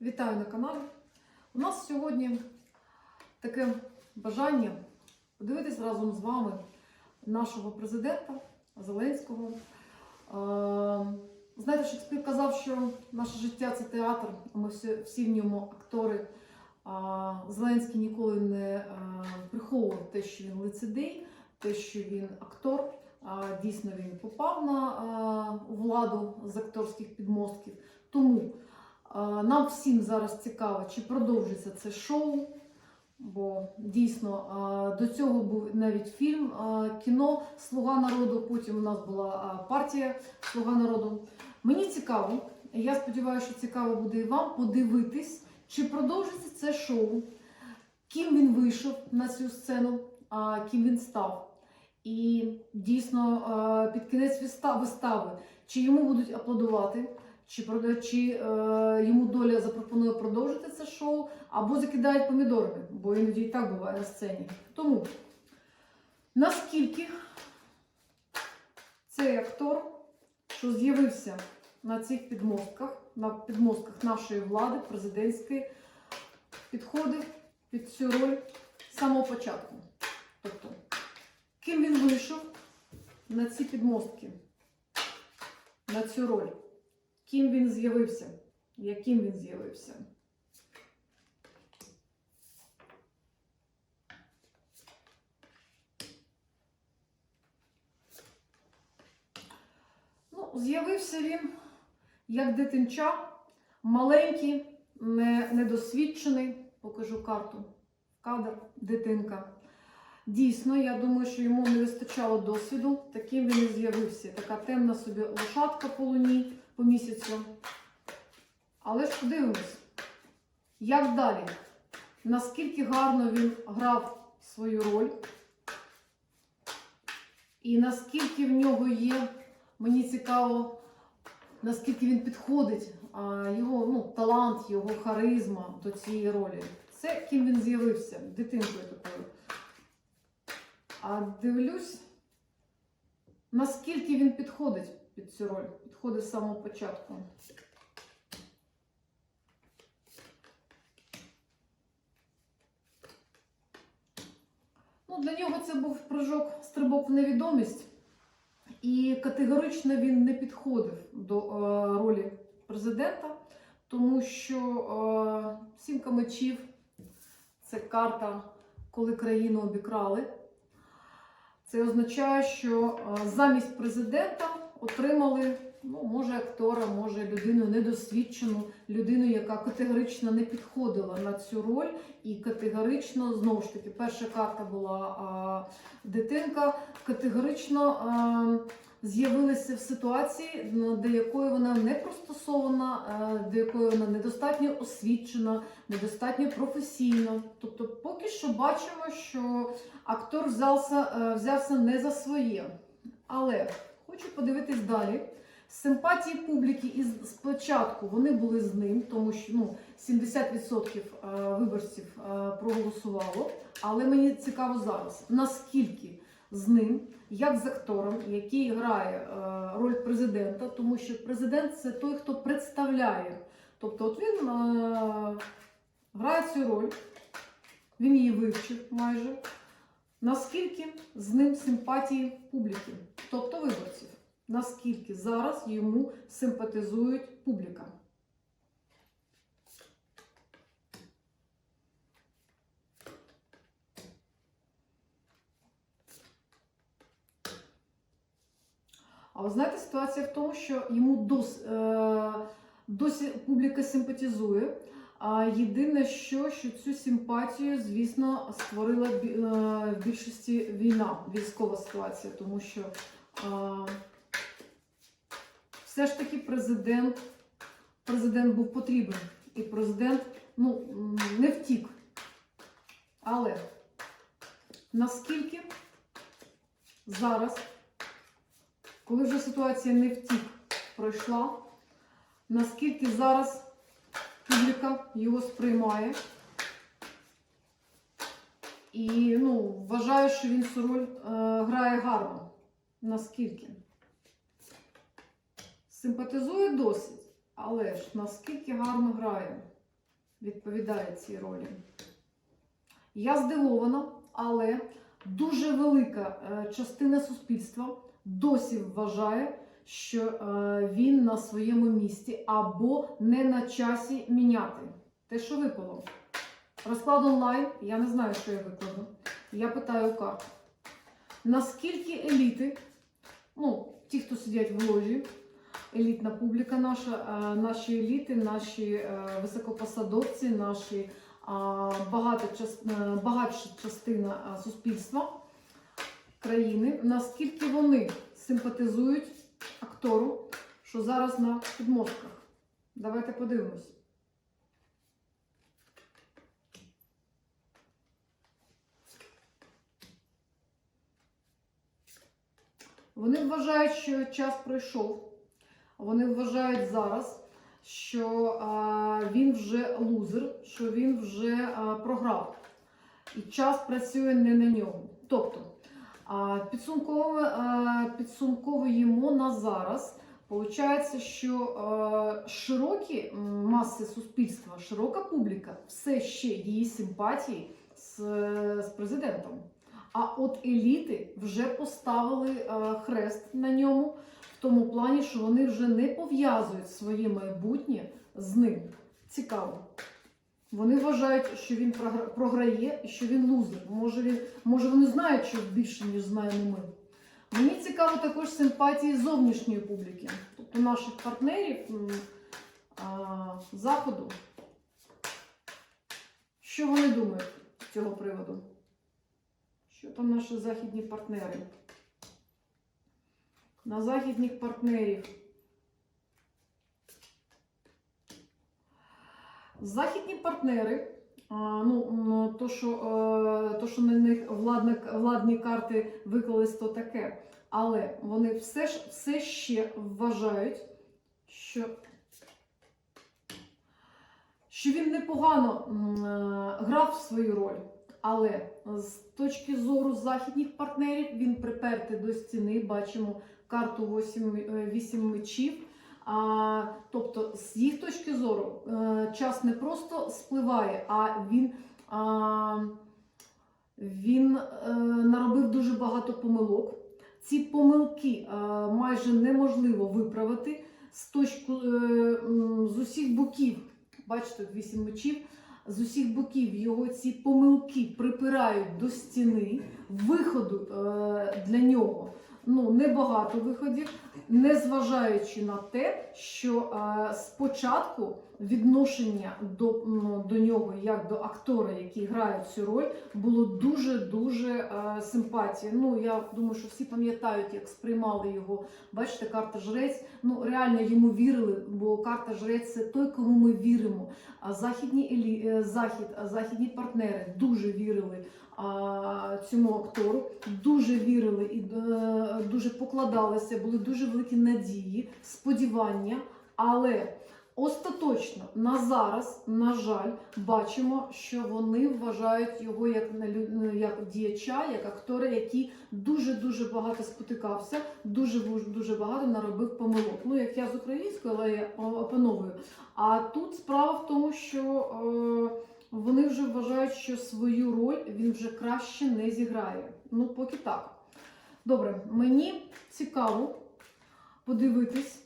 Вітаю на каналі. У нас сьогодні таке бажання подивитись разом з вами нашого президента Зеленського. Е, Знаєте, Шекспір казав, що наше життя це театр, а ми всі, в ньому актори. Зеленський ніколи не е, приховував те, що він лицедей, те, що він актор. Дійсно, він попав на е, владу з акторських підмостків. Тому Нам всім зараз цікаво, чи продовжиться це шоу, бо дійсно до цього був навіть фільм, кіно Слуга народу. Потім у нас була партія Слуга народу. Мені цікаво, я сподіваюся, що цікаво буде і вам подивитись, чи продовжиться це шоу, ким він вийшов на цю сцену, а ким він став. І дійсно під кінець вистави, чи йому будуть аплодувати, чи, прода- чи е, йому доля запропонує продовжити це шоу, або закидають помідорами, бо іноді і так буває на сцені. Тому наскільки цей актор, що з'явився на цих підмостках, на підмостках нашої влади, президентської, підходив під цю роль з самого початку. Тобто, ким він вийшов на ці підмостки, на цю роль? Ким він з'явився, яким він з'явився. Ну, з'явився він як дитинча, маленький, не, недосвідчений, покажу карту, кадр, дитинка. Дійсно, я думаю, що йому не вистачало досвіду, таким він і з'явився. Така темна собі лошадка по луні по місяцю. Але ж подивимось, як далі? Наскільки гарно він грав свою роль, і наскільки в нього є, мені цікаво, наскільки він підходить, його ну, талант, його харизма до цієї ролі. Це ким він з'явився, дитинкою такою. А дивлюсь, наскільки він підходить під цю роль, підходить з самого початку. Ну, для нього це був прыжок, стрибок в невідомість, і категорично він не підходив до е, ролі президента, тому що е, сімка мечів це карта, коли країну обікрали. Це означає, що е, замість президента отримали, ну, може, актора, може, людину недосвідчену, людину, яка категорично не підходила на цю роль, і категорично, знову ж таки, перша карта була а, дитинка, категорично а, з'явилася в ситуації, до якої вона не пристосована, до якої вона недостатньо освічена, недостатньо професійна. Тобто, поки що бачимо, що актор взявся, е, взявся не за своє. Але хочу подивитись далі. Симпатії публіки із спочатку вони були з ним, тому що ну, 70% е, виборців е, проголосувало. Але мені цікаво зараз, наскільки з ним, як з актором, який грає е, роль президента, тому що президент це той, хто представляє. Тобто, от він грає цю роль, він її вивчив майже. Наскільки з ним симпатії публіки, тобто виборців? Наскільки зараз йому симпатизують публіка? А ви знаєте, ситуація в тому, що йому дос, е, досі публіка симпатизує. А єдине, що, що цю симпатію, звісно, створила е, в більшості війна, військова ситуація, тому що е, все ж таки президент, президент був потрібен. І президент ну, не втік. Але наскільки зараз, коли вже ситуація не втік пройшла, наскільки зараз публіка його сприймає. І ну, вважаю, що він цю роль е, грає гарно. Наскільки? Симпатизує досить, але ж наскільки гарно грає. відповідає цій ролі. Я здивована, але дуже велика е, частина суспільства досі вважає, що е, він на своєму місці або не на часі міняти. Те, що випало. Розклад онлайн, я не знаю, що я викладу. Я питаю у карт. Наскільки еліти, ну, ті, хто сидять в ложі, елітна публіка наша, е, наші еліти, наші е, високопосадовці, наші багата багатша частина суспільства країни, наскільки вони симпатизують актору, що зараз на підмостках. Давайте подивимось. Вони вважають, що час пройшов. Вони вважають зараз, що а, він вже лузер, що він вже а, програв. І час працює не на нього. Тобто, підсумковуємо на зараз. Получається, що широкі маси суспільства, широка публіка все ще її симпатії з, з президентом. А от еліти вже поставили хрест на ньому в тому плані, що вони вже не пов'язують своє майбутнє з ним. Цікаво. Вони вважають, що він програє і що він лузер. Може, він, може вони знають, що більше, ніж знаємо ми. Мені цікаво також симпатії зовнішньої публіки, тобто наших партнерів а, заходу. Що вони думають з цього приводу? Що там наші західні партнери? На західних партнерів. Західні партнери, ну, то, що, е, то, що на них владні, владні карти виклались, то таке. Але вони все, ж, все ще вважають, що, що він непогано е, грав свою роль. Але з точки зору західних партнерів він припертий до стіни. Бачимо карту 8, 8 мечів. А, тобто, з їх точки зору, е, час не просто спливає, а він, а, він е, наробив дуже багато помилок. Ці помилки е, майже неможливо виправити з точки е, з усіх боків. Бачите, вісім мечів. З усіх боків його ці помилки припирають до стіни. Виходу е, для нього ну, небагато виходів, незважаючи на те, що е, спочатку відношення до, до нього, як до актора, який грає цю роль, було дуже-дуже е, симпатія. Ну, я думаю, що всі пам'ятають, як сприймали його. Бачите, карта жрець. Ну, реально йому вірили, бо карта жрець це той, кому ми віримо. А західні елі... е, захід, західні партнери дуже вірили цьому актору, дуже вірили і е, дуже покладалися, були дуже великі надії, сподівання. Але остаточно на зараз, на жаль, бачимо, що вони вважають його як як діяча, як актора, який дуже дуже багато спотикався, дуже дуже багато наробив помилок. Ну як я з українською, але я опановую. А тут справа в тому, що е, вони вже вважають, що свою роль він вже краще не зіграє. Ну, поки так. Добре, мені цікаво подивитись,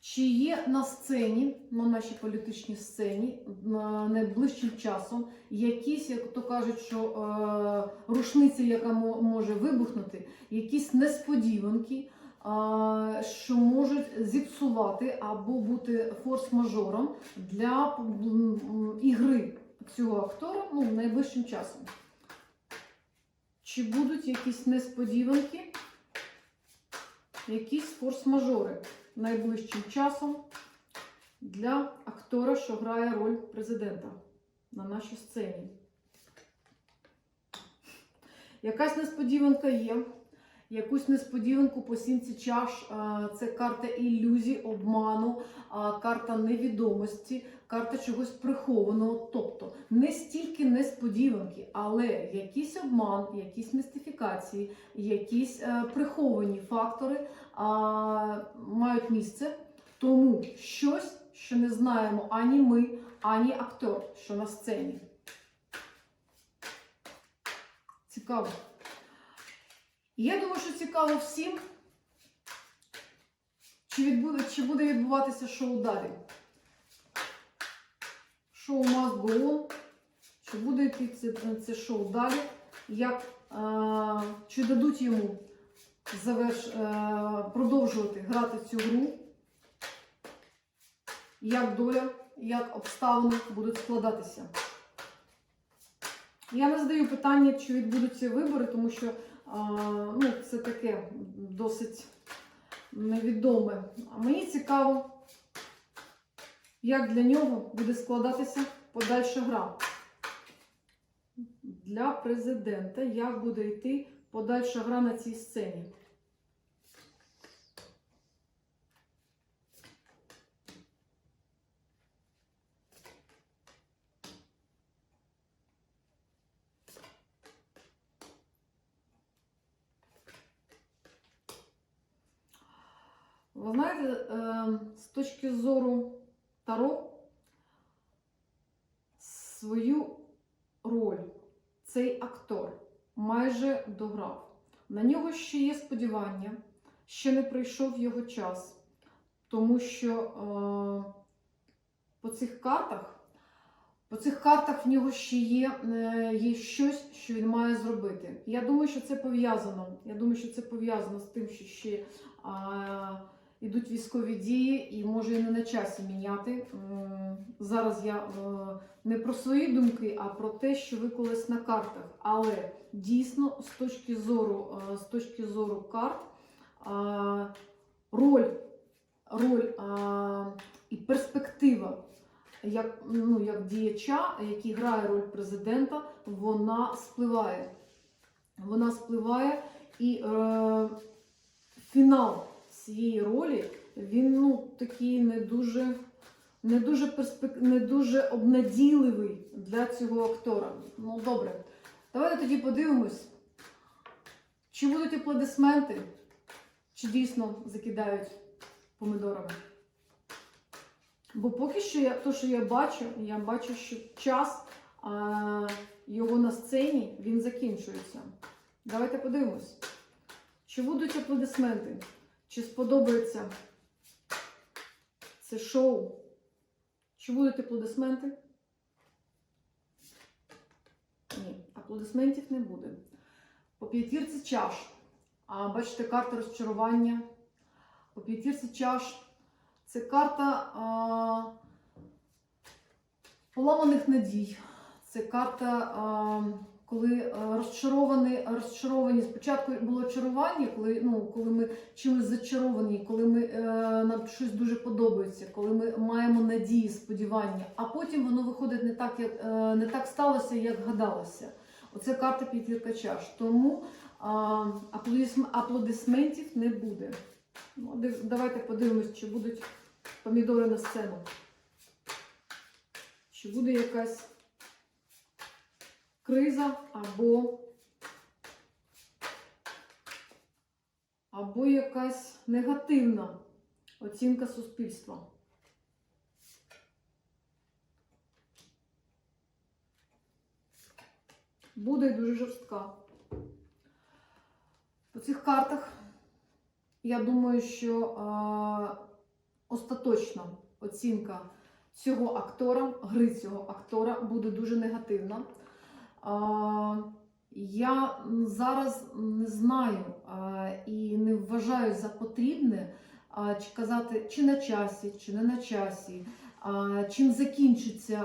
чи є на сцені, на нашій політичній сцені, на найближчим часом якісь, як то кажуть, що е, рушниця, яка може вибухнути, якісь несподіванки, а, що можуть зіпсувати або бути форс-мажором для ігри цього актора ну, найближчим часом. Чи будуть якісь несподіванки, якісь форс-мажори найближчим часом для актора, що грає роль президента на нашій сцені? Якась несподіванка є. Якусь несподіванку по сімці чаш. Це карта ілюзій, обману, карта невідомості, карта чогось прихованого. Тобто не стільки несподіванки, але якийсь обман, якісь містифікації, якісь е, приховані фактори а, мають місце. Тому щось, що не знаємо ані ми, ані актор, що на сцені. Цікаво. Я думаю, що цікаво всім, чи, відбуде, чи буде відбуватися шоу далі. Шоу Must Go On. Чи буде йти це, це шоу далі? Як, е, чи дадуть йому заверш, е, продовжувати грати цю гру? Як доля, як обставини будуть складатися? Я не задаю питання, чи відбудуться вибори, тому що а, ну, це таке досить невідоме. А мені цікаво, як для нього буде складатися подальша гра. Для президента, як буде йти подальша гра на цій сцені. Ви знаєте, е, з точки зору Таро, свою роль цей актор майже дограв. На нього ще є сподівання, ще не прийшов його час, тому що е, по цих картах, по цих картах в нього ще є, е, є щось, що він має зробити. Я думаю, що це пов'язано. Я думаю, що це пов'язано з тим, що ще. А, Ідуть військові дії і може і не на часі міняти. Зараз я е, не про свої думки, а про те, що ви колись на картах. Але дійсно, з точки зору, е, з точки зору карт, е, роль, роль і перспектива як, ну, як діяча, який грає роль президента, вона спливає. Вона спливає і е, фінал цієї ролі, він ну, такий не дуже, не дуже, перспек... не дуже обнадійливий для цього актора. Ну, добре. Давайте тоді подивимось, чи будуть аплодисменти, чи дійсно закидають помидорами. Бо поки що я, то, що я бачу, я бачу, що час а, його на сцені він закінчується. Давайте подивимось, чи будуть аплодисменти. Чи сподобається це шоу? Чи будуть аплодисменти? Ні, аплодисментів не буде. По п'ятірці чаш. А бачите, карта розчарування. По п'ятірці чаш. Це карта а, поламаних надій. Це карта. А, коли е, розчаровані, розчаровані, спочатку було чарування, коли ну, коли ми чимось зачаровані, коли ми, е, нам щось дуже подобається, коли ми маємо надії, сподівання, а потім воно виходить не так, як е, не так сталося, як гадалося. Оце карта п'ятірка чаш. Тому е, аплодисментів не буде. Ну, давайте подивимось, чи будуть помідори на сцену. Чи буде якась криза або, або якась негативна оцінка суспільства. Буде дуже жорстка. По цих картах я думаю, що е, остаточна оцінка цього актора, гри цього актора буде дуже негативна. Я зараз не знаю і не вважаю за потрібне чи казати, чи на часі, чи не на часі, чим закінчиться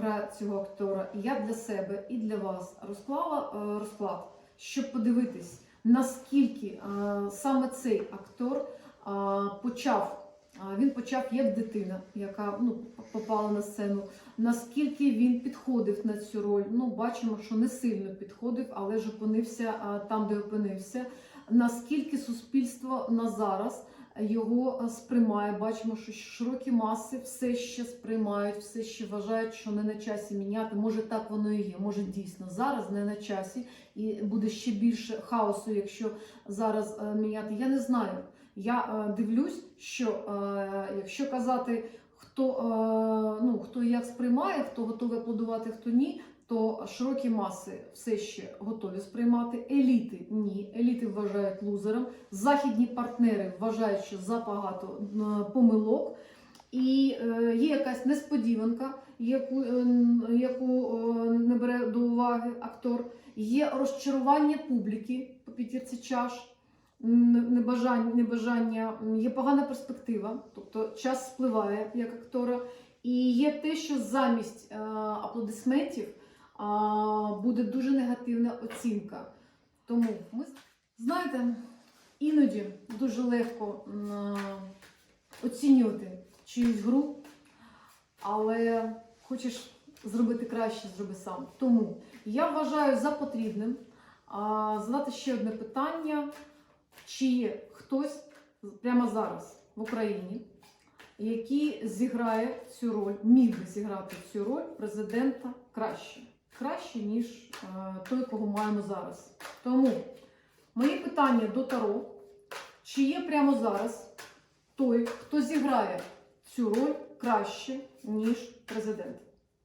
гра цього актора. Я для себе і для вас розклала а, розклад, щоб подивитись, наскільки саме цей актор почав. Він почав як дитина, яка ну, попала на сцену. Наскільки він підходив на цю роль? Ну, бачимо, що не сильно підходив, але ж опинився там, де опинився. Наскільки суспільство на зараз його сприймає? Бачимо, що широкі маси все ще сприймають, все ще вважають, що не на часі міняти. Може, так воно і є. Може, дійсно зараз не на часі, і буде ще більше хаосу, якщо зараз міняти. Я не знаю. Я е, дивлюсь, що е, якщо казати, хто, е, ну, хто як сприймає, хто готовий аплодувати, хто ні, то широкі маси все ще готові сприймати. Еліти ні. Еліти вважають лузером. Західні партнери вважають, що забагато помилок. І є якась несподіванка, яку, яку не бере до уваги актор. Є розчарування публіки по п'ятірці чаш, небажання, небажання, є погана перспектива, тобто час спливає як актора. І є те, що замість е, аплодисментів буде дуже негативна оцінка. Тому ми знаєте, іноді дуже легко м, оцінювати чиюсь гру, але хочеш зробити краще, зроби сам. Тому я вважаю за потрібним задати ще одне питання: чи є хтось прямо зараз в Україні, який зіграє цю роль, міг би зіграти цю роль президента краще, краще, ніж е, той, кого маємо зараз. Тому моє питання до Таро: чи є прямо зараз той, хто зіграє цю роль краще, ніж президент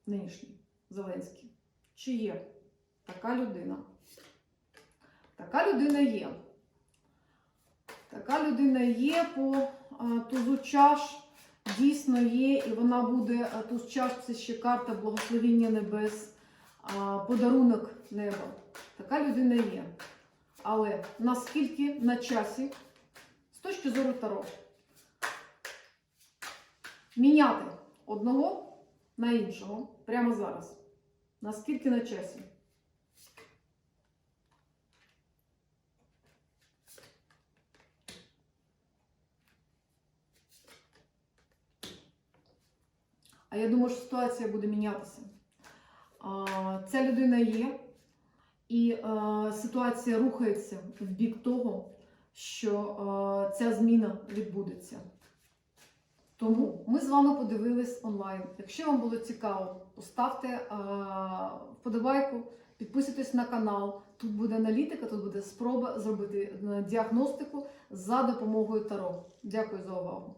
нинішній Зеленський? Чи є така людина? Така людина є. Така людина є по а, тузу чаш, дійсно є, і вона буде а, туз чаш це ще карта благословіння небес, подарунок неба. Така людина є. Але наскільки на часі, з точки зору Таро, міняти одного на іншого прямо зараз. Наскільки на часі? Я думаю, що ситуація буде мінятися. Ця людина є, і ситуація рухається в бік того, що ця зміна відбудеться. Тому ми з вами подивились онлайн. Якщо вам було цікаво, поставте вподобайку, підписуйтесь на канал. Тут буде аналітика, тут буде спроба зробити е, діагностику за допомогою Таро. Дякую за увагу.